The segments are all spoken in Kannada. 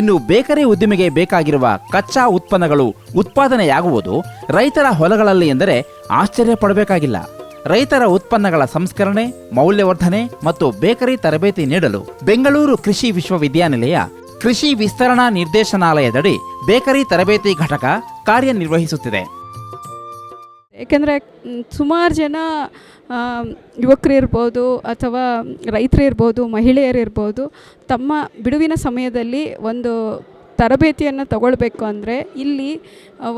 ಇನ್ನು ಬೇಕರಿ ಉದ್ದಿಮೆಗೆ ಬೇಕಾಗಿರುವ ಕಚ್ಚಾ ಉತ್ಪನ್ನಗಳು ಉತ್ಪಾದನೆಯಾಗುವುದು ರೈತರ ಹೊಲಗಳಲ್ಲಿ ಎಂದರೆ ಆಶ್ಚರ್ಯ ಪಡಬೇಕಾಗಿಲ್ಲ. ರೈತರ ಉತ್ಪನ್ನಗಳ ಸಂಸ್ಕರಣೆ, ಮೌಲ್ಯವರ್ಧನೆ ಮತ್ತು ಬೇಕರಿ ತರಬೇತಿ ನೀಡಲು ಬೆಂಗಳೂರು ಕೃಷಿ ವಿಶ್ವವಿದ್ಯಾನಿಲಯ ಕೃಷಿ ವಿಸ್ತರಣಾ ನಿರ್ದೇಶನಾಲಯದಡಿ ಬೇಕರಿ ತರಬೇತಿ ಘಟಕ ಕಾರ್ಯನಿರ್ವಹಿಸುತ್ತಿದೆ. ಏಕೆಂದರೆ ಸುಮಾರು ಜನ ಯುವಕರು ಇರ್ಬೋದು ಅಥವಾ ರೈತರು ಇರ್ಬೋದು, ಮಹಿಳೆಯರು ಇರ್ಬೋದು, ತಮ್ಮ ಬಿಡುವಿನ ಸಮಯದಲ್ಲಿ ಒಂದು ತರಬೇತಿಯನ್ನು ತಗೊಳ್ಬೇಕು ಅಂದರೆ, ಇಲ್ಲಿ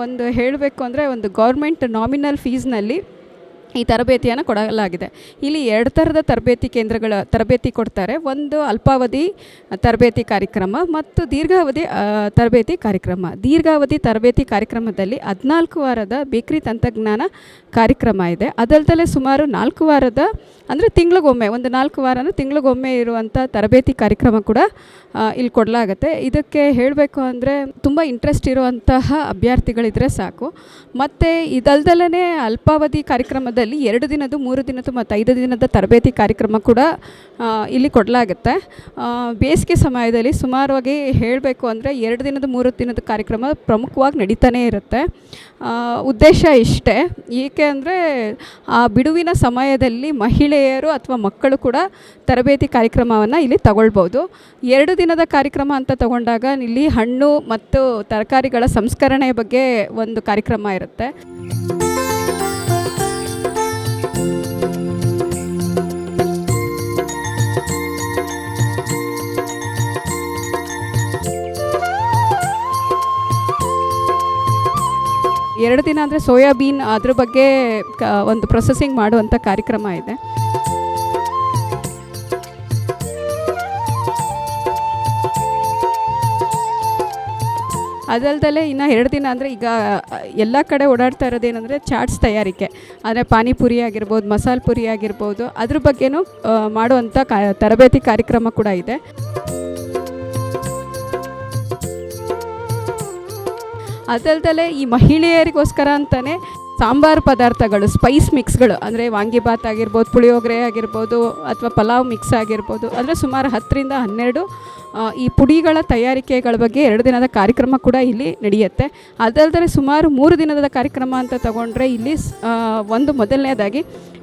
ಒಂದು ಹೇಳಬೇಕು ಅಂದರೆ ಒಂದು ಗೌರ್ಮೆಂಟ್ ನಾಮಿನಲ್ ಫೀಸ್ನಲ್ಲಿ ಈ ತರಬೇತಿಯನ್ನು ಕೊಡಲಾಗಿದೆ. ಇಲ್ಲಿ ಎರಡು ಥರದ ತರಬೇತಿ ಕೇಂದ್ರಗಳ ತರಬೇತಿ ಕೊಡ್ತಾರೆ. ಒಂದು ಅಲ್ಪಾವಧಿ ತರಬೇತಿ ಕಾರ್ಯಕ್ರಮ ಮತ್ತು ದೀರ್ಘಾವಧಿ ತರಬೇತಿ ಕಾರ್ಯಕ್ರಮ. ದೀರ್ಘಾವಧಿ ತರಬೇತಿ ಕಾರ್ಯಕ್ರಮದಲ್ಲಿ ಹದಿನಾಲ್ಕು ವಾರದ ಬೇಕ್ರಿ ತಂತ್ರಜ್ಞಾನ ಕಾರ್ಯಕ್ರಮ ಇದೆ. ಅದಲ್ದಲ್ಲೇ ಸುಮಾರು ನಾಲ್ಕು ವಾರದ, ಅಂದರೆ ತಿಂಗಳಿಗೊಮ್ಮೆ, ಒಂದು ನಾಲ್ಕು ವಾರ ಅಂದರೆ ತಿಂಗಳಿಗೊಮ್ಮೆ ಇರುವಂಥ ತರಬೇತಿ ಕಾರ್ಯಕ್ರಮ ಕೂಡ ಇಲ್ಲಿ ಕೊಡಲಾಗುತ್ತೆ. ಇದಕ್ಕೆ ಹೇಳಬೇಕು ಅಂದರೆ ತುಂಬ ಇಂಟ್ರೆಸ್ಟ್ ಇರುವಂತಹ ಅಭ್ಯರ್ಥಿಗಳಿದ್ರೆ ಸಾಕು. ಮತ್ತು ಇದಲ್ದಲೇ ಅಲ್ಪಾವಧಿ ಕಾರ್ಯಕ್ರಮದಲ್ಲಿ ಎರಡು ದಿನದ ಮೂರು ದಿನದ ಮತ್ತು ಐದು ದಿನದ ತರಬೇತಿ ಕಾರ್ಯಕ್ರಮ ಕೂಡ ಇಲ್ಲಿ ಕೊಡಲಾಗುತ್ತೆ. ಬೇಸಿಗೆ ಸಮಯದಲ್ಲಿ ಸುಮಾರವಾಗಿ ಹೇಳಬೇಕು ಅಂದರೆ ಎರಡು ದಿನದ ಮೂರು ದಿನದ ಕಾರ್ಯಕ್ರಮ ಪ್ರಮುಖವಾಗಿ ನಡೀತಾನೇ ಇರುತ್ತೆ. ಉದ್ದೇಶ ಇಷ್ಟೇ. ಏಕೆ ಅಂದರೆ ಆ ಬಿಡುವಿನ ಸಮಯದಲ್ಲಿ ಮಹಿಳೆಯರು ಅಥವಾ ಮಕ್ಕಳು ಕೂಡ ತರಬೇತಿ ಕಾರ್ಯಕ್ರಮವನ್ನು ಇಲ್ಲಿ ತಗೊಳ್ಬೋದು. ಎರಡು ದಿನದ ಕಾರ್ಯಕ್ರಮ ಅಂತ ತಗೊಂಡಾಗ ಇಲ್ಲಿ ಹಣ್ಣು ಮತ್ತು ತರಕಾರಿಗಳ ಸಂಸ್ಕರಣೆ ಬಗ್ಗೆ ಒಂದು ಕಾರ್ಯಕ್ರಮ ಇರುತ್ತೆ. ಎರಡು ದಿನ ಅಂದರೆ ಸೋಯಾಬೀನ್ ಅದ್ರ ಬಗ್ಗೆ ಒಂದು ಪ್ರೊಸೆಸಿಂಗ್ ಮಾಡುವಂಥ ಕಾರ್ಯಕ್ರಮ ಇದೆ. ಅದಲ್ದಲೇ ಇನ್ನು ಎರಡು ದಿನ ಅಂದರೆ ಈಗ, ಎಲ್ಲ ಕಡೆ ಓಡಾಡ್ತಾ ಇರೋದೇನೆಂದರೆ ಚಾಟ್ಸ್ ತಯಾರಿಕೆ. ಅಂದರೆ ಪಾನಿಪುರಿ ಆಗಿರ್ಬೋದು, ಮಸಾಲೆ ಪುರಿ ಆಗಿರ್ಬೋದು, ಅದ್ರ ಬಗ್ಗೆನೂ ಮಾಡುವಂಥ ಕಾ, ತರಬೇತಿ ಕಾರ್ಯಕ್ರಮ ಕೂಡ ಇದೆ. ಅದಲ್ದಲೇ ಈ ಮಹಿಳೆಯರಿಗೋಸ್ಕರ ಅಂತಲೇ ಸಾಂಬಾರು ಪದಾರ್ಥಗಳು ಸ್ಪೈಸ್ ಮಿಕ್ಸ್ಗಳು ಅಂದರೆ ವಾಂಗಿಬಾತ್ ಆಗಿರ್ಬೋದು, ಪುಳಿಯೋಗರೆ ಆಗಿರ್ಬೋದು, ಅಥವಾ ಪಲಾವ್ ಮಿಕ್ಸ್ ಆಗಿರ್ಬೋದು, ಅಂದರೆ ಸುಮಾರು ಹತ್ತರಿಂದ ಹನ್ನೆರಡು ಈ ಪುಡಿಗಳ ತಯಾರಿಕೆಗಳ ಬಗ್ಗೆ ಎರಡು ದಿನದ ಕಾರ್ಯಕ್ರಮ ಕೂಡ ಇಲ್ಲಿ ನಡೆಯುತ್ತೆ. ಅದಲ್ಲದೆ ಸುಮಾರು ಮೂರು ದಿನದ ಕಾರ್ಯಕ್ರಮ ಅಂತ ತಗೊಂಡ್ರೆ ಇಲ್ಲಿ ಒಂದು ಮೊದಲನೇದಾಗಿ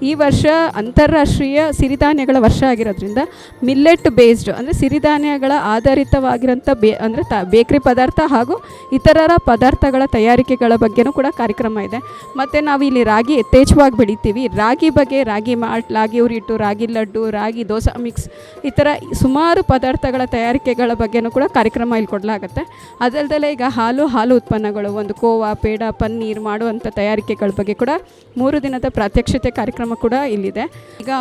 ಈ ವರ್ಷ ಅಂತಾರಾಷ್ಟ್ರೀಯ ಸಿರಿಧಾನ್ಯಗಳ ವರ್ಷ ಆಗಿರೋದ್ರಿಂದ ಮಿಲ್ಲೆಟ್ ಬೇಸ್ಡ್ ಅಂದರೆ ಸಿರಿಧಾನ್ಯಗಳ ಆಧಾರಿತವಾಗಿರೋಂಥ ಬೇ, ಅಂದರೆ ತ, ಬೇಕ್ರಿ ಪದಾರ್ಥ ಹಾಗೂ ಇತರರ ಪದಾರ್ಥಗಳ ತಯಾರಿಕೆಗಳ ಬಗ್ಗೆನೂ ಕೂಡ ಕಾರ್ಯಕ್ರಮ ಇದೆ. ಮತ್ತು ನಾವು ಇಲ್ಲಿ ರಾಗಿ ಯಥೇಚ್ಛವಾಗಿ ಬೆಳಿತೀವಿ. ರಾಗಿ ಬಗ್ಗೆ ರಾಗಿ ಮಾಲ್ಟ್ ರಾಗಿ ಉರಿಟ್ಟು, ರಾಗಿ ಲಡ್ಡು, ರಾಗಿ ದೋಸೆ ಮಿಕ್ಸ್ ಈ ಥರ ಸುಮಾರು ಪದಾರ್ಥಗಳ ತಯಾರಿಕೆಗಳ ಬಗ್ಗೆನೂ ಕೂಡ ಕಾರ್ಯಕ್ರಮ ಇಲ್ಲಿ ಕೊಡಲಾಗುತ್ತೆ. ಅದಲ್ಲದೆ ಈಗ ಹಾಲು ಹಾಲು ಉತ್ಪನ್ನಗಳು, ಒಂದು ಕೋವಾ, ಪೇಡ, ಪನ್ನೀರ್ ಮಾಡುವಂಥ ತಯಾರಿಕೆಗಳ ಬಗ್ಗೆ ಕೂಡ ಮೂರು ದಿನದ ಪ್ರಾತ್ಯಕ್ಷತೆ ಕಾರ್ಯಕ್ರಮ ಕೂಡ ಇಲ್ಲಿದೆ. ಈಗ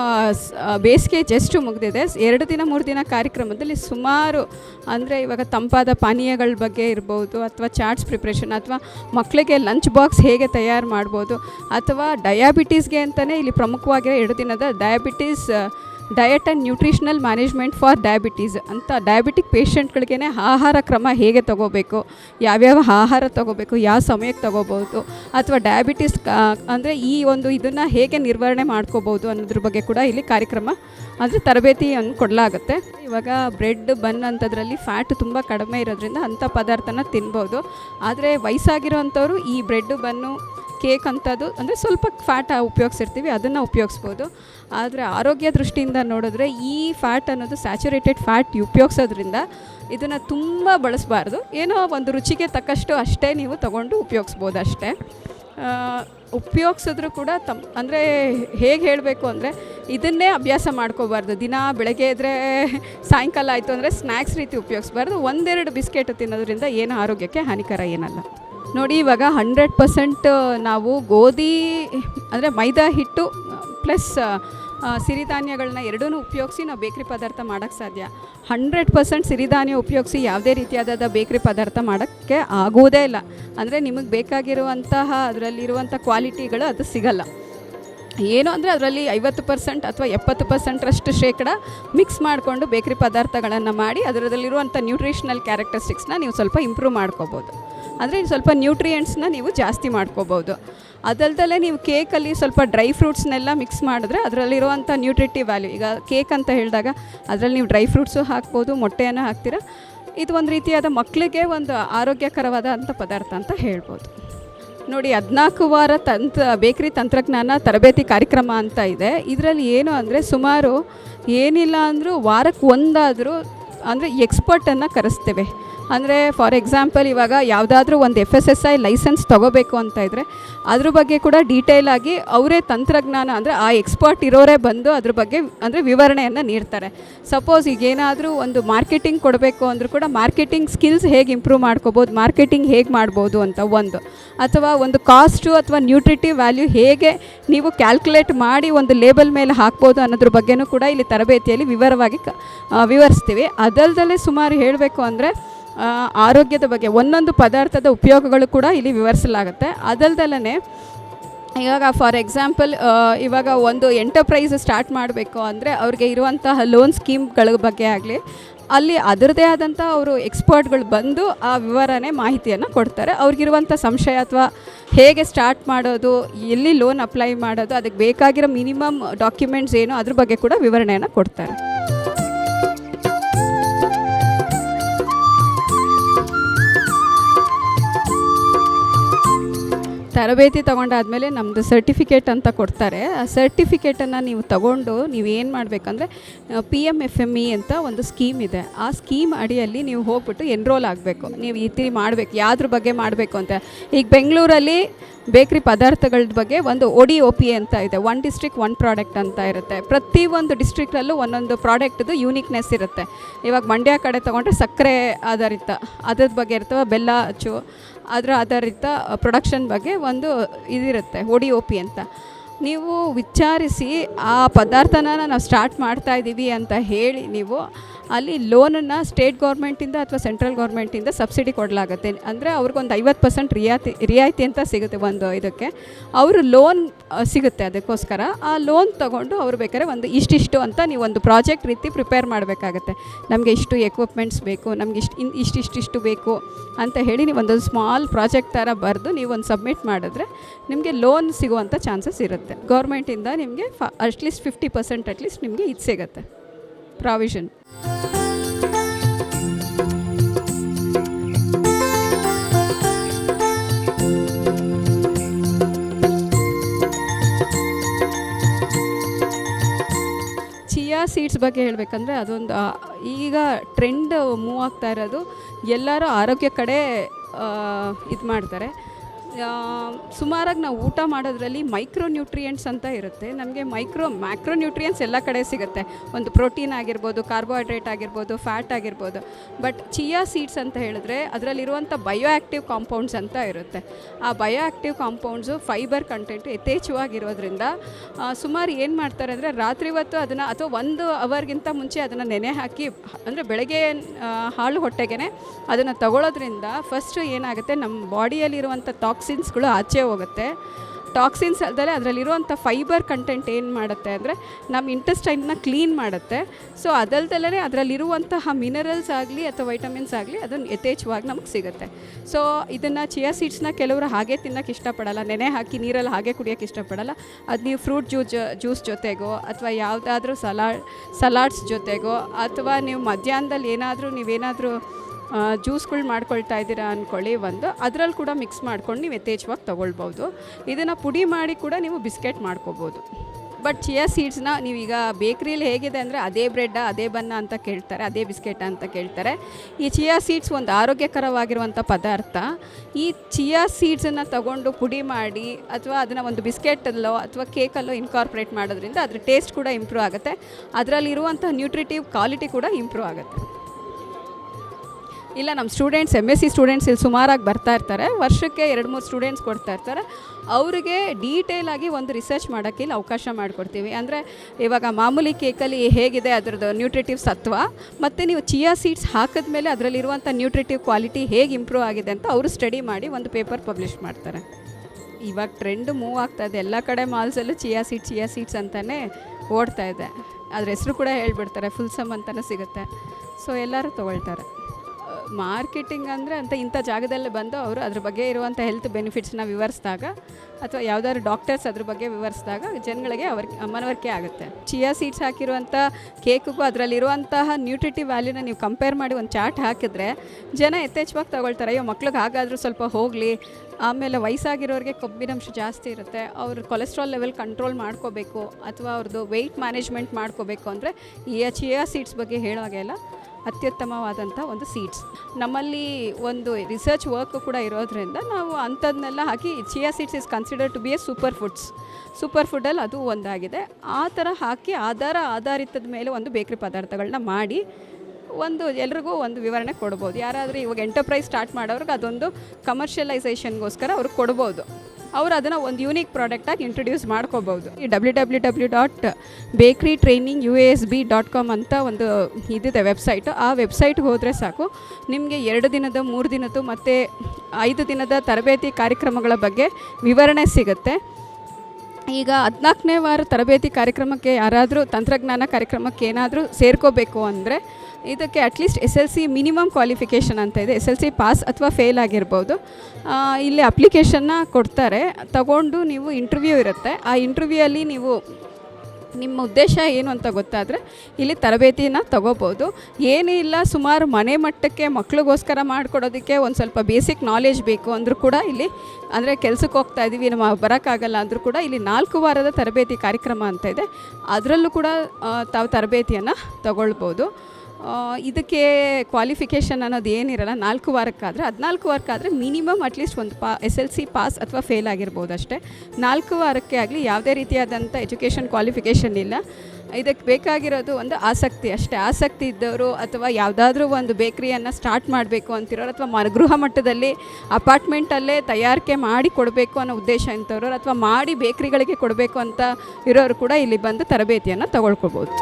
ಬೇಸಿಗೆ ಜಸ್ಟ್ ಮುಗಿದಿದೆ. ಎರಡು ದಿನ, ಮೂರು ದಿನ ಕಾರ್ಯಕ್ರಮದಲ್ಲಿ ಸುಮಾರು ಅಂದರೆ ಇವಾಗ ತಂಪಾದ ಪಾನೀಯಗಳ ಬಗ್ಗೆ ಇರ್ಬೋದು, ಅಥವಾ ಚಾಟ್ಸ್ ಪ್ರಿಪ್ರೇಷನ್, ಅಥವಾ ಮಕ್ಕಳಿಗೆ ಲಂಚ್ ಬಾಕ್ಸ್ ಹೇಗೆ ತಯಾರು ಮಾಡ್ಬೋದು, ಅಥವಾ ಡಯಾಬಿಟೀಸ್ಗೆ ಅಂತಲೇ ಇಲ್ಲಿ ಪ್ರಮುಖವಾಗಿರೋ ಎರಡು ದಿನದ diabetes diet and nutritional management for diabetes ಅಂತ ಡಯಾಬಿಟಿಕ್ ಪೇಷಂಟ್ಗಳಿಗೆ ಆಹಾರ ಕ್ರಮ ಹೇಗೆ ತಗೋಬೇಕು? ಯಾವ್ಯಾವ ಆಹಾರ ತಗೋಬೇಕು? ಯಾವ ಸಮಯಕ್ಕೆ ತಗೋಬೋದು? ಅಥವಾ ಡಯಾಬಿಟಿಸ್ ಅಂದರೆ ಈ ಒಂದು ಇದನ್ನು ಹೇಗೆ ನಿರ್ವಹಣೆ ಮಾಡ್ಕೋಬೋದು ಅನ್ನೋದ್ರ ಬಗ್ಗೆ ಕೂಡ ಇಲ್ಲಿ ಕಾರ್ಯಕ್ರಮ ಅಂದರೆ ತರಬೇತಿಯನ್ನು ಕೊಡಲಾಗುತ್ತೆ. ಇವಾಗ ಬ್ರೆಡ್ ಬನ್ ಅಂಥದ್ರಲ್ಲಿ ಫ್ಯಾಟ್ ತುಂಬ ಕಡಿಮೆ ಇರೋದ್ರಿಂದ ಅಂಥ ಪದಾರ್ಥನ ತಿನ್ಬೋದು. ಆದರೆ ವಯಸ್ಸಾಗಿರೋವಂಥವ್ರು ಈ ಬ್ರೆಡ್ ಬನ್ನು ಕೇಕ್ ಅಂಥದ್ದು, ಅಂದರೆ ಸ್ವಲ್ಪ ಫ್ಯಾಟ್ ಉಪಯೋಗಿಸಿರ್ತೀವಿ, ಅದನ್ನು ಉಪಯೋಗಿಸ್ಬೋದು. ಆದರೆ ಆರೋಗ್ಯ ದೃಷ್ಟಿಯಿಂದ ನೋಡಿದ್ರೆ ಈ ಫ್ಯಾಟ್ ಅನ್ನೋದು ಸ್ಯಾಚುರೇಟೆಡ್ ಫ್ಯಾಟ್ ಉಪಯೋಗಿಸೋದ್ರಿಂದ ಇದನ್ನು ತುಂಬ ಬಳಸಬಾರ್ದು. ಏನೋ ಒಂದು ರುಚಿಗೆ ತಕ್ಕಷ್ಟು ಅಷ್ಟೇ ನೀವು ತಗೊಂಡು ಉಪಯೋಗಿಸ್ಬೋದು ಅಷ್ಟೇ. ಉಪಯೋಗಿಸಿದ್ರು ಕೂಡ ತಮ್, ಅಂದರೆ ಹೇಗೆ ಹೇಳಬೇಕು ಅಂದರೆ ಇದನ್ನೇ ಅಭ್ಯಾಸ ಮಾಡ್ಕೋಬಾರ್ದು. ದಿನ ಬೆಳಗ್ಗೆ ಇದ್ದರೆ ಸಾಯಂಕಾಲ ಆಯಿತು ಅಂದರೆ ಸ್ನ್ಯಾಕ್ಸ್ ರೀತಿ ಉಪಯೋಗಿಸ್ಬಾರ್ದು. ಒಂದೆರಡು ಬಿಸ್ಕೆಟ್ ತಿನ್ನೋದ್ರಿಂದ ಏನು ಆರೋಗ್ಯಕ್ಕೆ ಹಾನಿಕರ ಏನಲ್ಲ. ನೋಡಿ, ಇವಾಗ ಹಂಡ್ರೆಡ್ ಪರ್ಸೆಂಟ್ ನಾವು ಗೋಧಿ, ಅಂದರೆ ಮೈದಾ ಹಿಟ್ಟು ಪ್ಲಸ್ ಸಿರಿಧಾನ್ಯಗಳನ್ನ ಎರಡೂ ಉಪಯೋಗಿಸಿ ನಾವು ಬೇಕ್ರಿ ಪದಾರ್ಥ ಮಾಡೋಕ್ಕೆ ಸಾಧ್ಯ. ಹಂಡ್ರೆಡ್ ಪರ್ಸೆಂಟ್ ಸಿರಿಧಾನ್ಯ ಉಪಯೋಗಿಸಿ ಯಾವುದೇ ರೀತಿಯಾದ ಬೇಕ್ರಿ ಪದಾರ್ಥ ಮಾಡೋಕ್ಕೆ ಆಗುವುದೇ ಇಲ್ಲ. ಅಂದರೆ ನಿಮಗೆ ಬೇಕಾಗಿರುವಂತಹ ಅದರಲ್ಲಿರುವಂಥ ಕ್ವಾಲಿಟಿಗಳು ಅದು ಸಿಗಲ್ಲ. ಏನು ಅಂದರೆ ಅದರಲ್ಲಿ ಐವತ್ತು ಪರ್ಸೆಂಟ್ ಅಥವಾ ಎಪ್ಪತ್ತು ಪರ್ಸೆಂಟ್ರಷ್ಟು ಶೇಕಡ ಮಿಕ್ಸ್ ಮಾಡಿಕೊಂಡು ಬೇಕ್ರಿ ಪದಾರ್ಥಗಳನ್ನು ಮಾಡಿ ಅದರಲ್ಲಿರುವಂಥ ನ್ಯೂಟ್ರಿಷನಲ್ ಕ್ಯಾರೆಕ್ಟರಿಸ್ಟಿಕ್ಸ್ನ ನೀವು ಸ್ವಲ್ಪ ಇಂಪ್ರೂವ್ ಮಾಡ್ಕೋಬೋದು. ಅಂದರೆ ಸ್ವಲ್ಪ ನ್ಯೂಟ್ರಿಯೆಂಟ್ಸ್ನ ನೀವು ಜಾಸ್ತಿ ಮಾಡ್ಕೋಬೋದು. ಅದಲ್ದಲ್ಲೇ ನೀವು ಕೇಕಲ್ಲಿ ಸ್ವಲ್ಪ ಡ್ರೈ ಫ್ರೂಟ್ಸ್ನೆಲ್ಲ ಮಿಕ್ಸ್ ಮಾಡಿದ್ರೆ ಅದರಲ್ಲಿರುವಂಥ ನ್ಯೂಟ್ರಿಟಿವ್ ವ್ಯಾಲ್ಯೂ ಈಗ ಕೇಕ್ ಅಂತ ಹೇಳಿದಾಗ ಅದರಲ್ಲಿ ನೀವು ಡ್ರೈ ಫ್ರೂಟ್ಸು ಹಾಕ್ಬೋದು, ಮೊಟ್ಟೆಯನ್ನು ಹಾಕ್ತೀರಾ? ಇದು ಒಂದು ರೀತಿಯಾದ ಮಕ್ಕಳಿಗೆ ಒಂದು ಆರೋಗ್ಯಕರವಾದ ಅಂಥ ಪದಾರ್ಥ ಅಂತ ಹೇಳ್ಬೋದು. ನೋಡಿ, ಹದಿನಾಲ್ಕು ವಾರ ತಂತ್ರ, ಬೇಕರಿ ತಂತ್ರಜ್ಞಾನ ತರಬೇತಿ ಕಾರ್ಯಕ್ರಮ ಅಂತ ಇದೆ. ಇದರಲ್ಲಿ ಏನು ಅಂದರೆ ಸುಮಾರು ಏನಿಲ್ಲ ಅಂದರೂ ವಾರಕ್ಕೆ ಒಂದಾದರೂ ಅಂದರೆ ಎಕ್ಸ್ಪರ್ಟನ್ನು ಕರೆಸ್ತೇವೆ. ಅಂದರೆ ಫಾರ್ ಎಕ್ಸಾಂಪಲ್ ಇವಾಗ ಯಾವುದಾದ್ರೂ ಒಂದು F S S I licence ತೊಗೋಬೇಕು ಅಂತ ಇದ್ದರೆ ಅದ್ರ ಬಗ್ಗೆ ಕೂಡ ಡೀಟೇಲ್ ಆಗಿ ಅವರೇ ತಂತ್ರಜ್ಞಾನ, ಅಂದರೆ ಆ ಎಕ್ಸ್ಪರ್ಟ್ ಇರೋರೇ ಬಂದು ಅದ್ರ ಬಗ್ಗೆ, ಅಂದರೆ ವಿವರಣೆಯನ್ನು ನೀಡ್ತಾರೆ. ಸಪೋಸ್ ಈಗ ಏನಾದರೂ ಒಂದು ಮಾರ್ಕೆಟಿಂಗ್ ಕೊಡಬೇಕು ಅಂದರೂ ಕೂಡ ಮಾರ್ಕೆಟಿಂಗ್ ಸ್ಕಿಲ್ಸ್ ಹೇಗೆ ಇಂಪ್ರೂವ್ ಮಾಡ್ಕೋಬೋದು ಮಾರ್ಕೆಟಿಂಗ್ ಹೇಗೆ ಮಾಡ್ಬೋದು ಅಂತ ಒಂದು. ಅಥವಾ ಒಂದು ಕಾಸ್ಟು ಅಥವಾ ನ್ಯೂಟ್ರಿಟಿವ್ ವ್ಯಾಲ್ಯೂ ಹೇಗೆ ನೀವು ಕ್ಯಾಲ್ಕುಲೇಟ್ ಮಾಡಿ ಒಂದು ಲೇಬಲ್ ಮೇಲೆ ಹಾಕ್ಬೋದು ಅನ್ನೋದ್ರ ಬಗ್ಗೆನೂ ಕೂಡ ಇಲ್ಲಿ ತರಬೇತಿಯಲ್ಲಿ ವಿವರವಾಗಿ ವಿವರಿಸ್ತೀವಿ. ಅದಲ್ದಲ್ಲೇ ಸುಮಾರು ಹೇಳಬೇಕು ಅಂದರೆ ಆರೋಗ್ಯದ ಬಗ್ಗೆ ಒಂದೊಂದು ಪದಾರ್ಥದ ಉಪಯೋಗಗಳು ಕೂಡ ಇಲ್ಲಿ ವಿವರಿಸಲಾಗುತ್ತೆ. ಅದಲ್ದಲ್ಲೇ ಇವಾಗ ಫಾರ್ ಎಕ್ಸಾಂಪಲ್ ಇವಾಗ ಒಂದು ಎಂಟರ್ಪ್ರೈಸ್ ಸ್ಟಾರ್ಟ್ ಮಾಡಬೇಕು ಅಂದರೆ ಅವ್ರಿಗೆ ಇರುವಂತಹ ಲೋನ್ ಸ್ಕೀಮ್ಗಳ ಬಗ್ಗೆ ಆಗಲಿ, ಅಲ್ಲಿ ಅದರದೇ ಆದಂಥ ಅವರು ಎಕ್ಸ್ಪರ್ಟ್ಗಳು ಬಂದು ಆ ವಿವರಣೆ ಮಾಹಿತಿಯನ್ನು ಕೊಡ್ತಾರೆ. ಅವ್ರಿಗಿರುವಂಥ ಸಂಶಯ ಅಥವಾ ಹೇಗೆ ಸ್ಟಾರ್ಟ್ ಮಾಡೋದು, ಎಲ್ಲಿ ಲೋನ್ ಅಪ್ಲೈ ಮಾಡೋದು, ಅದಕ್ಕೆ ಬೇಕಾಗಿರೋ ಮಿನಿಮಮ್ ಡಾಕ್ಯುಮೆಂಟ್ಸ್ ಏನು ಅದ್ರ ಬಗ್ಗೆ ಕೂಡ ವಿವರಣೆಯನ್ನು ಕೊಡ್ತಾರೆ. ತರಬೇತಿ ತೊಗೊಂಡಾದಮೇಲೆ ನಮ್ಮದು ಸರ್ಟಿಫಿಕೇಟ್ ಅಂತ ಕೊಡ್ತಾರೆ. ಆ ಸರ್ಟಿಫಿಕೇಟನ್ನು ನೀವು ತಗೊಂಡು ನೀವು ಏನು ಮಾಡಬೇಕಂದ್ರೆ P M F M E ಅಂತ ಒಂದು ಸ್ಕೀಮ್ ಇದೆ. ಆ ಸ್ಕೀಮ್ ಅಡಿಯಲ್ಲಿ ನೀವು ಹೋಗ್ಬಿಟ್ಟು ಎನ್ರೋಲ್ ಆಗಬೇಕು. ನೀವು ಈ ರೀತಿ ಮಾಡಬೇಕು, ಯಾವ್ದ್ರ ಬಗ್ಗೆ ಮಾಡಬೇಕು ಅಂತ. ಈಗ ಬೆಂಗಳೂರಲ್ಲಿ ಬೇಕ್ರಿ ಪದಾರ್ಥಗಳ ಬಗ್ಗೆ ಒಂದು ಒಡಿ ಒ ಪಿ ಅಂತ ಇದೆ. ಒನ್ ಡಿಸ್ಟ್ರಿಕ್ ಒನ್ ಪ್ರಾಡಕ್ಟ್ ಅಂತ ಇರುತ್ತೆ. ಪ್ರತಿಯೊಂದು ಡಿಸ್ಟ್ರಿಕ್ಟಲ್ಲೂ ಒಂದೊಂದು ಪ್ರಾಡಕ್ಟ್ದು ಯೂನಿಕ್ನೆಸ್ ಇರುತ್ತೆ. ಇವಾಗ ಮಂಡ್ಯ ಕಡೆ ತೊಗೊಂಡ್ರೆ ಸಕ್ಕರೆ ಆಧಾರಿತ. ಅದ್ರ ಬಗ್ಗೆ ಇರ್ತವೆ, ಬೆಲ್ಲ ಹಚ್ಚು ಅದರ ಆಧಾರಿತ ಪ್ರೊಡಕ್ಷನ್ ಬಗ್ಗೆ ಒಂದು ಇದಿರುತ್ತೆ ಒಡಿ ಒ ಪಿ ಅಂತ. ನೀವು ವಿಚಾರಿಸಿ ಆ ಪದಾರ್ಥನ ನಾವು ಸ್ಟಾರ್ಟ್ ಮಾಡ್ತಾ ಇದ್ದೀವಿ ಅಂತ ಹೇಳಿ ನೀವು ಅಲ್ಲಿ ಲೋನನ್ನು ಸ್ಟೇಟ್ ಗೌರ್ಮೆಂಟಿಂದ ಅಥವಾ ಸೆಂಟ್ರಲ್ ಗೌರ್ಮೆಂಟಿಂದ ಸಬ್ಸಿಡಿ ಕೊಡಲಾಗುತ್ತೆ. ಅಂದರೆ ಅವ್ರಿಗೊಂದು ಐವತ್ತು ಪರ್ಸೆಂಟ್ ರಿಯಾಯಿತಿ ರಿಯಾಯಿತಿ ಅಂತ ಸಿಗುತ್ತೆ ಒಂದು ಇದಕ್ಕೆ. ಅವರು ಲೋನ್ ಸಿಗುತ್ತೆ ಅದಕ್ಕೋಸ್ಕರ. ಆ ಲೋನ್ ತೊಗೊಂಡು ಅವ್ರು ಬೇಕಾದ್ರೆ ಒಂದು ಇಷ್ಟಿಷ್ಟು ಅಂತ ನೀವು ಒಂದು ಪ್ರಾಜೆಕ್ಟ್ ರೀತಿ ಪ್ರಿಪೇರ್ ಮಾಡಬೇಕಾಗತ್ತೆ. ನಮಗೆ ಇಷ್ಟು ಎಕ್ವಿಪ್ಮೆಂಟ್ಸ್ ಬೇಕು, ನಮ್ಗೆ ಇಷ್ಟು, ಇನ್ ಇಷ್ಟಿಷ್ಟಿಷ್ಟು ಬೇಕು ಅಂತ ಹೇಳಿ ನೀವು ಒಂದು ಸ್ಮಾಲ್ ಪ್ರಾಜೆಕ್ಟ್ ಥರ ಬರೆದು ನೀವು ಒಂದು ಸಬ್ಮಿಟ್ ಮಾಡಿದ್ರೆ ನಿಮಗೆ ಲೋನ್ ಸಿಗುವಂಥ ಚಾನ್ಸಸ್ ಇರುತ್ತೆ. ಗೌರ್ಮೆಂಟಿಂದ ನಿಮಗೆ ಫ ಅಟ್ಲೀಸ್ಟ್ ಫಿಫ್ಟಿ ಪರ್ಸೆಂಟ್ ಅಟ್ಲೀಸ್ಟ್ ನಿಮಗೆ ಇದು ಸಿಗುತ್ತೆ. ಪ್ರಾವಿಷನ್ ಚಿಯಾ ಸೀಡ್ಸ್ ಬಗ್ಗೆ ಹೇಳಬೇಕಂದ್ರೆ ಅದೊಂದು ಈಗ ಟ್ರೆಂಡ್ ಮೂವ್ ಆಗ್ತಾ ಇರೋದು ಎಲ್ಲರೂ ಆರೋಗ್ಯ ಕಡೆ ಇದು ಮಾಡ್ತಾರೆ. ಸುಮಾರಾಗಿ ನಾವು ಊಟ ಮಾಡೋದ್ರಲ್ಲಿ ಮೈಕ್ರೋ ನ್ಯೂಟ್ರಿಯೆಂಟ್ಸ್ ಅಂತ ಇರುತ್ತೆ. ನಮಗೆ ಮೈಕ್ರೋ ಮ್ಯಾಕ್ರೋ ನ್ಯೂಟ್ರಿಯೆಂಟ್ಸ್ ಎಲ್ಲ ಕಡೆ ಸಿಗುತ್ತೆ. ಒಂದು ಪ್ರೋಟೀನ್ ಆಗಿರ್ಬೋದು ಕಾರ್ಬೋಹೈಡ್ರೇಟ್ ಆಗಿರ್ಬೋದು ಫ್ಯಾಟ್ ಆಗಿರ್ಬೋದು. ಬಟ್ ಚಿಯಾ ಸೀಡ್ಸ್ ಅಂತ ಹೇಳಿದ್ರೆ ಅದರಲ್ಲಿರುವಂಥ ಬಯೋ ಆಕ್ಟಿವ್ ಕಾಂಪೌಂಡ್ಸ್ ಅಂತ ಇರುತ್ತೆ. ಆ bio active compounds fibre content ಯಥೇಚ್ಛವಾಗಿರೋದ್ರಿಂದ ಸುಮಾರು ಏನು ಮಾಡ್ತಾರೆ ಅಂದರೆ ರಾತ್ರಿ ಹೊತ್ತು ಅದನ್ನು ಅಥವಾ ಒಂದು ಅವರ್ಗಿಂತ ಮುಂಚೆ ಅದನ್ನು ನೆನೆ ಹಾಕಿ, ಅಂದರೆ ಬೆಳಗ್ಗೆ ಹಾಳು ಹೊಟ್ಟೆಗೆ ಅದನ್ನು ತಗೊಳ್ಳೋದ್ರಿಂದ ಫಸ್ಟು ಏನಾಗುತ್ತೆ ನಮ್ಮ ಬಾಡಿಯಲ್ಲಿರುವಂಥ ಟಾಕ್ಸಿನ್ಸ್ಗಳು ಆಚೆ ಹೋಗುತ್ತೆ. ಟಾಕ್ಸಿನ್ಸ್ ಅಲ್ಲದೆ ಅದರಲ್ಲಿರುವಂಥ ಫೈಬರ್ ಕಂಟೆಂಟ್ ಏನು ಮಾಡುತ್ತೆ ಅಂದರೆ ನಮ್ಮ ಇಂಟೆಸ್ಟೈನ್ನ ಕ್ಲೀನ್ ಮಾಡುತ್ತೆ. ಸೊ ಅದಲ್ದಲ್ಲೇ ಅದರಲ್ಲಿರುವಂತಹ ಮಿನರಲ್ಸ್ ಆಗಲಿ ಅಥವಾ ವೈಟಮಿನ್ಸ್ ಆಗಲಿ ಅದನ್ನು ಯಥೇಚ್ಛವಾಗಿ ನಮಗೆ ಸಿಗುತ್ತೆ. ಸೊ ಇದನ್ನು ಚಿಯಾ ಸೀಡ್ಸ್ನ ಕೆಲವರು ಹಾಗೆ ತಿನ್ನೋಕ್ಕೆ ಇಷ್ಟಪಡಲ್ಲ. ನೆನೆ ಹಾಕಿ ನೀರಲ್ಲಿ ಹಾಗೆ ಕುಡಿಯೋಕ್ಕೆ ಇಷ್ಟಪಡಲ್ಲ. ಅದು ನೀವು ಫ್ರೂಟ್ ಜ್ಯೂಸ್ ಜ್ಯೂಸ್ ಜೊತೆಗೋ ಅಥವಾ ಯಾವುದಾದ್ರೂ ಸಲಾಡ್ ಸಲಾಡ್ಸ್ ಜೊತೆಗೋ ಅಥವಾ ನೀವು ಮಧ್ಯಾಹ್ನದಲ್ಲಿ ಏನಾದರೂ ನೀವೇನಾದರೂ ಜ್ಯೂಸ್ಗಳು ಮಾಡ್ಕೊಳ್ತಾ ಇದ್ದೀರಾ ಅಂದ್ಕೊಳ್ಳಿ ಒಂದು. ಅದರಲ್ಲಿ ಕೂಡ ಮಿಕ್ಸ್ ಮಾಡ್ಕೊಂಡು ನೀವು ಯಥೇಚ್ಛವಾಗಿ ತೊಗೊಳ್ಬೋದು. ಇದನ್ನು ಪುಡಿ ಮಾಡಿ ಕೂಡ ನೀವು ಬಿಸ್ಕೆಟ್ ಮಾಡ್ಕೋಬೋದು. ಬಟ್ ಚಿಯಾ ಸೀಡ್ಸ್ನ ನೀವೀಗ ಬೇಕ್ರಿಯಲ್ಲಿ ಹೇಗಿದೆ ಅಂದರೆ ಅದೇ ಬ್ರೆಡ್ ಅದೇ ಬನ್ನ ಅಂತ ಕೇಳ್ತಾರೆ, ಅದೇ ಬಿಸ್ಕೆಟ್ ಅಂತ ಕೇಳ್ತಾರೆ. ಈ ಚಿಯಾ ಸೀಡ್ಸ್ ಒಂದು ಆರೋಗ್ಯಕರವಾಗಿರುವಂಥ ಪದಾರ್ಥ. ಈ ಚಿಯಾ ಸೀಡ್ಸನ್ನು ತಗೊಂಡು ಪುಡಿ ಮಾಡಿ ಅಥವಾ ಅದನ್ನು ಒಂದು ಬಿಸ್ಕೆಟಲ್ಲೋ ಅಥವಾ ಕೇಕಲ್ಲೋ ಇನ್ಕಾರ್ಪೊರೇಟ್ ಮಾಡೋದ್ರಿಂದ ಅದ್ರ ಟೇಸ್ಟ್ ಕೂಡ ಇಂಪ್ರೂವ್ ಆಗುತ್ತೆ. ಅದರಲ್ಲಿರುವಂಥ ನ್ಯೂಟ್ರಿಟಿವ್ ಕ್ವಾಲಿಟಿ ಕೂಡ ಇಂಪ್ರೂವ್ ಆಗುತ್ತೆ. ಇಲ್ಲ ನಮ್ಮ students M S C students ಇಲ್ಲಿ ಸುಮಾರಾಗಿ ಬರ್ತಾ ಇರ್ತಾರೆ. ವರ್ಷಕ್ಕೆ ಎರಡು ಮೂರು ಸ್ಟೂಡೆಂಟ್ಸ್ ಕೊಡ್ತಾ ಇರ್ತಾರೆ. ಅವರಿಗೆ ಡೀಟೇಲ್ ಆಗಿ ಒಂದು ರಿಸರ್ಚ್ ಮಾಡೋಕ್ಕೆ ಇಲ್ಲಿ ಅವಕಾಶ ಮಾಡಿಕೊಡ್ತೀವಿ. ಅಂದರೆ ಇವಾಗ ಮಾಮೂಲಿ ಕೇಕಲ್ಲಿ ಹೇಗಿದೆ ಅದರದ್ದು ನ್ಯೂಟ್ರಿಟಿವ್ ಸತ್ವ, ಮತ್ತು ನೀವು ಚಿಯಾ ಸೀಡ್ಸ್ ಹಾಕಿದ್ಮೇಲೆ ಅದರಲ್ಲಿರುವಂಥ ನ್ಯೂಟ್ರಿಟಿವ್ ಕ್ವಾಲಿಟಿ ಹೇಗೆ ಇಂಪ್ರೂವ್ ಆಗಿದೆ ಅಂತ ಅವರು ಸ್ಟಡಿ ಮಾಡಿ ಒಂದು ಪೇಪರ್ ಪಬ್ಲಿಷ್ ಮಾಡ್ತಾರೆ. ಇವಾಗ ಟ್ರೆಂಡ್ ಮೂವ್ ಆಗ್ತಾ ಇದೆ. ಎಲ್ಲ ಕಡೆ ಮಾಲ್ಸಲ್ಲೂ ಚಿಯಾ ಸೀಡ್ ಚಿಯಾ ಸೀಡ್ಸ್ ಅಂತಲೇ ಓಡ್ತಾ ಇದೆ. ಅದ್ರ ಹೆಸರು ಕೂಡ ಹೇಳ್ಬಿಡ್ತಾರೆ. ಫುಲ್ ಸಮ್ ಅಂತಲೇ ಸಿಗುತ್ತೆ. ಸೊ ಎಲ್ಲರೂ ತೊಗೊಳ್ತಾರೆ. ಮಾರ್ಕೆಟಿಂಗ್ ಅಂದರೆ ಅಂತ ಇಂಥ ಜಾಗದಲ್ಲಿ ಬಂದು ಅವರು ಅದ್ರ ಬಗ್ಗೆ ಇರುವಂಥ ಹೆಲ್ತ್ ಬೆನಿಫಿಟ್ಸ್ನ ವಿವರಿಸಿದಾಗ ಅಥವಾ ಯಾವುದಾದ್ರು ಡಾಕ್ಟರ್ಸ್ ಅದ್ರ ಬಗ್ಗೆ ವಿವರಿಸಿದಾಗ ಜನಗಳಿಗೆ ಅವ್ರ, ಮನವರಿಕೆ ಆಗುತ್ತೆ. ಚಿಯಾ ಸೀಡ್ಸ್ ಹಾಕಿರುವಂಥ ಕೇಕ್ಗೂ ಅದರಲ್ಲಿರುವಂತಹ ನ್ಯೂಟ್ರಿಟಿವ್ ವ್ಯಾಲ್ಯೂನ ನೀವು ಕಂಪೇರ್ ಮಾಡಿ ಒಂದು ಚಾರ್ಟ್ ಹಾಕಿದ್ರೆ ಜನ ಯಥೇಚ್ಛವಾಗಿ ತಗೊಳ್ತಾರೆ, ಅಯ್ಯೋ ಮಕ್ಳಿಗೆ ಹಾಗಾದರೂ ಸ್ವಲ್ಪ ಹೋಗಲಿ, ಆಮೇಲೆ ವಯಸ್ಸಾಗಿರೋರಿಗೆ ಕೊಬ್ಬಿನಂಶ ಜಾಸ್ತಿ ಇರುತ್ತೆ, ಅವ್ರ ಕೊಲೆಸ್ಟ್ರಾಲ್ ಲೆವೆಲ್ ಕಂಟ್ರೋಲ್ ಮಾಡ್ಕೋಬೇಕು ಅಥವಾ ಅವ್ರದ್ದು ವೆಯ್ಟ್ ಮ್ಯಾನೇಜ್ಮೆಂಟ್ ಮಾಡ್ಕೋಬೇಕು ಅಂದರೆ ಈ ಚಿಯಾ ಸೀಡ್ಸ್ ಬಗ್ಗೆ ಹೇಳುವಾಗೆಲ್ಲ ಅತ್ಯುತ್ತಮವಾದಂಥ ಒಂದು ಸೀಡ್ಸ್ ನಮ್ಮಲ್ಲಿ ಒಂದು ರಿಸರ್ಚ್ ವರ್ಕ್ ಕೂಡ ಇರೋದ್ರಿಂದ ನಾವು ಅಂಥದ್ದನ್ನೆಲ್ಲ ಹಾಕಿ chia seeds is consider to be a super foods super ಫುಡ್ಡಲ್ಲಿ ಅದು ಒಂದಾಗಿದೆ. ಆ ಥರ ಹಾಕಿ ಆಧಾರ ಆಧಾರಿತದ ಮೇಲೆ ಒಂದು ಬೇಕ್ರಿ ಪದಾರ್ಥಗಳನ್ನ ಮಾಡಿ ಒಂದು ಎಲ್ರಿಗೂ ಒಂದು ವಿವರಣೆ ಕೊಡ್ಬೋದು. ಯಾರಾದರೂ ಇವಾಗ ಎಂಟರ್ಪ್ರೈಸ್ ಸ್ಟಾರ್ಟ್ ಮಾಡೋರ್ಗೆ ಅದೊಂದು ಕಮರ್ಷಿಯಲೈಸೇಷನ್ಗೋಸ್ಕರ ಅವ್ರಿಗೆ ಕೊಡ್ಬೋದು. ಅವ್ರು ಅದನ್ನು ಒಂದು ಯೂನಿಕ್ ಪ್ರಾಡಕ್ಟಾಗಿ ಇಂಟ್ರೊಡ್ಯೂಸ್ ಮಾಡ್ಕೋಬೋದು. ಈ W W W dot bakery training U S B dot com ಅಂತ ಒಂದು ಇದಿದೆ ವೆಬ್ಸೈಟು ಆ ವೆಬ್ಸೈಟ್ಗೆ ಹೋದರೆ ಸಾಕು. ನಿಮಗೆ ಎರಡು ದಿನದ, ಮೂರು ದಿನದ್ದು ಮತ್ತು ಐದು ದಿನದ ತರಬೇತಿ ಕಾರ್ಯಕ್ರಮಗಳ ಬಗ್ಗೆ ವಿವರಣೆ ಸಿಗುತ್ತೆ. ಈಗ ಹದಿನಾಲ್ಕನೇ ವಾರ ತರಬೇತಿ ಕಾರ್ಯಕ್ರಮಕ್ಕೆ ಯಾರಾದರೂ ತಂತ್ರಜ್ಞಾನ ಕಾರ್ಯಕ್ರಮಕ್ಕೆ ಏನಾದರೂ ಸೇರ್ಕೋಬೇಕು ಅಂದರೆ ಇದಕ್ಕೆ at least S L C minimum qualification ಅಂತ ಇದೆ. ಎಸ್ ಎಲ್ ಸಿ ಪಾಸ್ ಅಥವಾ ಫೇಲ್ ಆಗಿರ್ಬೋದು. ಇಲ್ಲಿ ಅಪ್ಲಿಕೇಶನ್ನ ಕೊಡ್ತಾರೆ. ತಗೊಂಡು ನೀವು ಇಂಟರ್ವ್ಯೂ ಇರುತ್ತೆ. ಆ ಇಂಟರ್ವ್ಯೂಯಲ್ಲಿ ನೀವು ನಿಮ್ಮ ಉದ್ದೇಶ ಏನು ಅಂತ ಗೊತ್ತಾದರೆ ಇಲ್ಲಿ ತರಬೇತಿನ ತಗೋಬೋದು. ಏನೂ ಇಲ್ಲ, ಸುಮಾರು ಮನೆ ಮಟ್ಟಕ್ಕೆ ಮಕ್ಳಿಗೋಸ್ಕರ ಮಾಡಿಕೊಡೋದಕ್ಕೆ ಒಂದು ಸ್ವಲ್ಪ ಬೇಸಿಕ್ ನಾಲೆಜ್ ಬೇಕು ಅಂದರೂ ಕೂಡ ಇಲ್ಲಿ, ಅಂದರೆ ಕೆಲಸಕ್ಕೆ ಹೋಗ್ತಾ ಇದ್ದೀವಿ ನಮ್ಮ ಬರೋಕ್ಕಾಗಲ್ಲ ಅಂದರೂ ಕೂಡ ಇಲ್ಲಿ ನಾಲ್ಕು ವಾರದ ತರಬೇತಿ ಕಾರ್ಯಕ್ರಮ ಅಂತ ಇದೆ. ಅದರಲ್ಲೂ ಕೂಡ ತಾವು ತರಬೇತಿಯನ್ನು ತಗೊಳ್ಬೋದು. ಇದಕ್ಕೆ ಕ್ವಾಲಿಫಿಕೇಷನ್ ಅನ್ನೋದು ಏನಿರಲ್ಲ, ನಾಲ್ಕು ವಾರಕ್ಕಾದರೆ, ಹದಿನಾಲ್ಕು ವಾರಕ್ಕಾದರೆ ಮಿನಿಮಮ್ ಅಟ್ಲೀಸ್ಟ್ ಒಂದು ಪಾ ಎಸ್ ಎಲ್ ಸಿ ಪಾಸ್ ಅಥವಾ ಫೇಲ್ ಆಗಿರ್ಬೋದು ಅಷ್ಟೇ. ನಾಲ್ಕು ವಾರಕ್ಕೆ ಆಗಲಿ ಯಾವುದೇ ರೀತಿಯಾದಂಥ ಎಜುಕೇಷನ್ ಕ್ವಾಲಿಫಿಕೇಷನ್ ಇಲ್ಲ. ಇದಕ್ಕೆ ಬೇಕಾಗಿರೋದು ಒಂದು ಆಸಕ್ತಿ ಅಷ್ಟೇ. ಆಸಕ್ತಿ ಇದ್ದವರು ಅಥವಾ ಯಾವುದಾದ್ರೂ ಒಂದು ಬೇಕ್ರಿಯನ್ನು ಸ್ಟಾರ್ಟ್ ಮಾಡಬೇಕು ಅಂತಿರೋರು ಅಥವಾ ಮ, ಗೃಹ ಮಟ್ಟದಲ್ಲಿ ಅಪಾರ್ಟ್ಮೆಂಟಲ್ಲೇ ತಯಾರಿಕೆ ಮಾಡಿ ಕೊಡಬೇಕು ಅನ್ನೋ ಉದ್ದೇಶ ಇಂಥವ್ರು ಅಥವಾ ಮಾಡಿ ಬೇಕ್ರಿಗಳಿಗೆ ಕೊಡಬೇಕು ಅಂತ ಇರೋರು ಕೂಡ ಇಲ್ಲಿ ಬಂದು ತರಬೇತಿಯನ್ನು ತಗೊಳ್ಕೊಬೋದು.